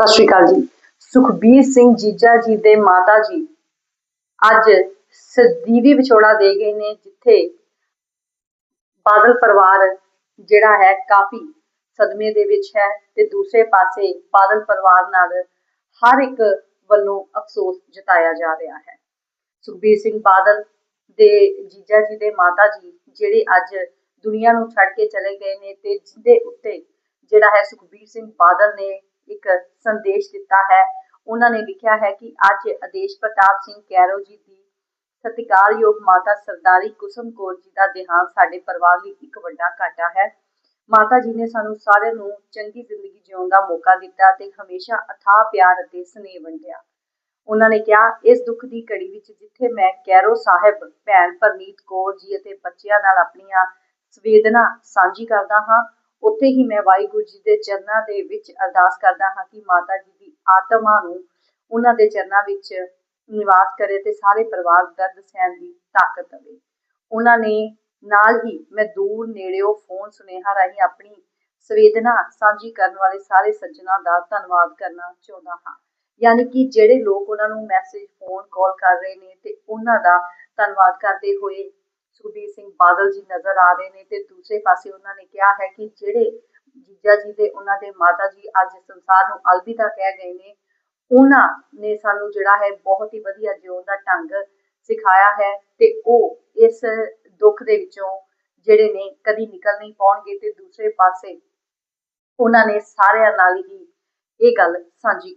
ਸਤਿ ਸ਼੍ਰੀ ਅਕਾਲ ਜੀ। ਸੁਖਬੀਰ ਸਿੰਘ ਜੀਜਾ ਜੀ ਦੇ ਮਾਤਾ ਜੀ ਅੱਜ ਸਦੀਵੀ ਵਿਛੋੜਾ ਦੇ ਗਏ ਨੇ, ਜਿੱਥੇ ਬਾਦਲ ਪਰਿਵਾਰ ਜਿਹੜਾ ਹੈ ਕਾਫੀ ਸਦਮੇ ਦੇ ਵਿੱਚ ਹੈ ਤੇ ਦੂਸਰੇ ਪਾਸੇ ਬਾਦਲ ਪਰਿਵਾਰ ਨਾਲ ਹਰ ਇੱਕ ਵੱਲੋਂ ਅਫਸੋਸ ਜਤਾਇਆ ਜਾ ਰਿਹਾ ਹੈ। ਸੁਖਬੀਰ ਸਿੰਘ ਬਾਦਲ ਦੇ ਜੀਜਾ ਜੀ ਦੇ ਮਾਤਾ ਜੀ ਜਿਹੜੇ ਅੱਜ ਦੁਨੀਆ ਨੂੰ ਛੱਡ ਕੇ ਚਲੇ ਗਏ ਨੇ ਤੇ ਜਿਹਦੇ ਉੱਤੇ ਜਿਹੜਾ ਹੈ ਸੁਖਬੀਰ ਸਿੰਘ ਬਾਦਲ ਨੇ ਇੱਕ ਸੰਦੇਸ਼ ਦਿੱਤਾ ਹੈ। ਉਹਨਾਂ ਨੇ ਲਿਖਿਆ ਹੈ ਕਿ ਅੱਜ ਆਦੇਸ਼ ਪ੍ਰਤਾਪ ਸਿੰਘ ਕੈਰੋ ਜੀ ਦੀ ਸਤਿਕਾਰਯੋਗ ਮਾਤਾ ਸਰਦਾਰੀ ਕੁਸਮ ਕੌਰ ਜੀ ਦਾ ਦੇਹਾਂਤ ਸਾਡੇ ਪਰਿਵਾਰ ਲਈ ਇੱਕ ਵੱਡਾ ਘਾਟਾ ਹੈ। ਮਾਤਾ ਜੀ ਨੇ ਸਾਨੂੰ ਸਾਰਿਆਂ ਨੂੰ ਚੰਗੀ ਜ਼ਿੰਦਗੀ ਜਿਉਣ ਦਾ ਮੌਕਾ ਦਿੱਤਾ ਤੇ ਹਮੇਸ਼ਾ ਅਥਾਹ ਪਿਆਰ ਅਤੇ ਸਨੇਹ ਵੰਡਿਆ। ਉਹਨਾਂ ਨੇ ਕਿਹਾ, ਇਸ ਦੁੱਖ ਦੀ ਘੜੀ ਵਿੱਚ ਜਿੱਥੇ ਮੈਂ ਕੈਰੋ ਸਾਹਿਬ, ਭੈਣ ਪਰਨੀਤ ਕੌਰ ਜੀ ਅਤੇ ਬੱਚਿਆਂ ਨਾਲ ਆਪਣੀਆਂ ਸੰਵੇਦਨਾ ਸਾਂਝੀ ਕਰਦਾ ਹਾਂ ਉੱਥੇ ਹੀ ਮੈਂ ਵਾਹਿਗੁਰੂ ਜੀ ਦੇ ਚਰਨਾਂ ਦੇ ਵਿੱਚ ਅਰਦਾਸ ਕਰਦਾ ਹਾਂ ਕਿ ਮਾਤਾ ਜੀ ਦੀ ਆਤਮਾ ਨੂੰ ਉਹਨਾਂ ਦੇ ਚਰਨਾਂ ਵਿੱਚ ਨਿਵਾਸ ਕਰੇ ਤੇ ਸਾਰੇ ਪਰਿਵਾਰ ਦਰਦ ਸਹਿਣ ਦੀ ਤਾਕਤ ਦੇਵੇ। ਉਹਨਾਂ ਨੇ ਨਾਲ ਹੀ ਮੈਂ ਦੂਰ ਨੇੜਿਓਂ ਫੋਨ ਸੁਨੇਹਾ ਰਾਹੀਂ ਆਪਣੀ ਸੰਵੇਦਨਾ ਸਾਂਝੀ ਕਰਨ ਵਾਲੇ ਸਾਰੇ ਸੱਜਣਾ ਦਾ ਧੰਨਵਾਦ ਕਰਨਾ ਚਾਹੁੰਦਾ ਹਾਂ। ਯਾਨੀ ਕਿ ਜਿਹੜੇ ਲੋਕ ਉਹਨਾਂ ਨੂੰ ਮੈਸੇਜ ਫੋਨ ਕਾਲ ਕਰ ਰਹੇ ਨੇ ਤੇ ਉਹਨਾਂ ਦਾ ਧੰਨਵਾਦ ਕਰਦੇ ਹੋਏ ਸੁਖਬੀਰ ਸਿੰਘ ਬਾਦਲ ਜੀ ਨਜ਼ਰ ਆ ਰਹੇ ਨੇ ਤੇ ਦੂਸਰੇ ਪਾਸੇ ਉਹਨਾਂ ਨੇ ਕਿਹਾ ਹੈ ਕਿ ਜਿਹੜੇ ਜੀਜਾ ਜੀ ਦੇ, ਉਹਨਾਂ ਦੇ ਮਾਤਾ ਜੀ ਅੱਜ ਸੰਸਾਰ ਨੂੰ ਅਲਵਿਦਾ ਕਹਿ ਗਏ ਨੇ। ਉਹਨਾਂ ਨੇ ਸਾਨੂੰ ਜਿਹੜਾ ਹੈ ਬਹੁਤ ਹੀ ਵਧੀਆ ਜਿਉਣ ਦਾ ਢੰਗ ਸਿਖਾਇਆ ਹੈ ਤੇ ਉਹ ਇਸ ਦੁੱਖ ਦੇ ਵਿੱਚੋਂ ਜਿਹੜੇ ਨੇ ਕਦੀ ਨਿਕਲ ਨਹੀਂ ਪਾਉਣਗੇ ਤੇ ਦੂਸਰੇ ਪਾਸੇ ਉਹਨਾਂ ਨੇ ਸਾਰਿਆਂ ਨਾਲ ਹੀ ਇਹ ਗੱਲ ਸਾਂਝੀ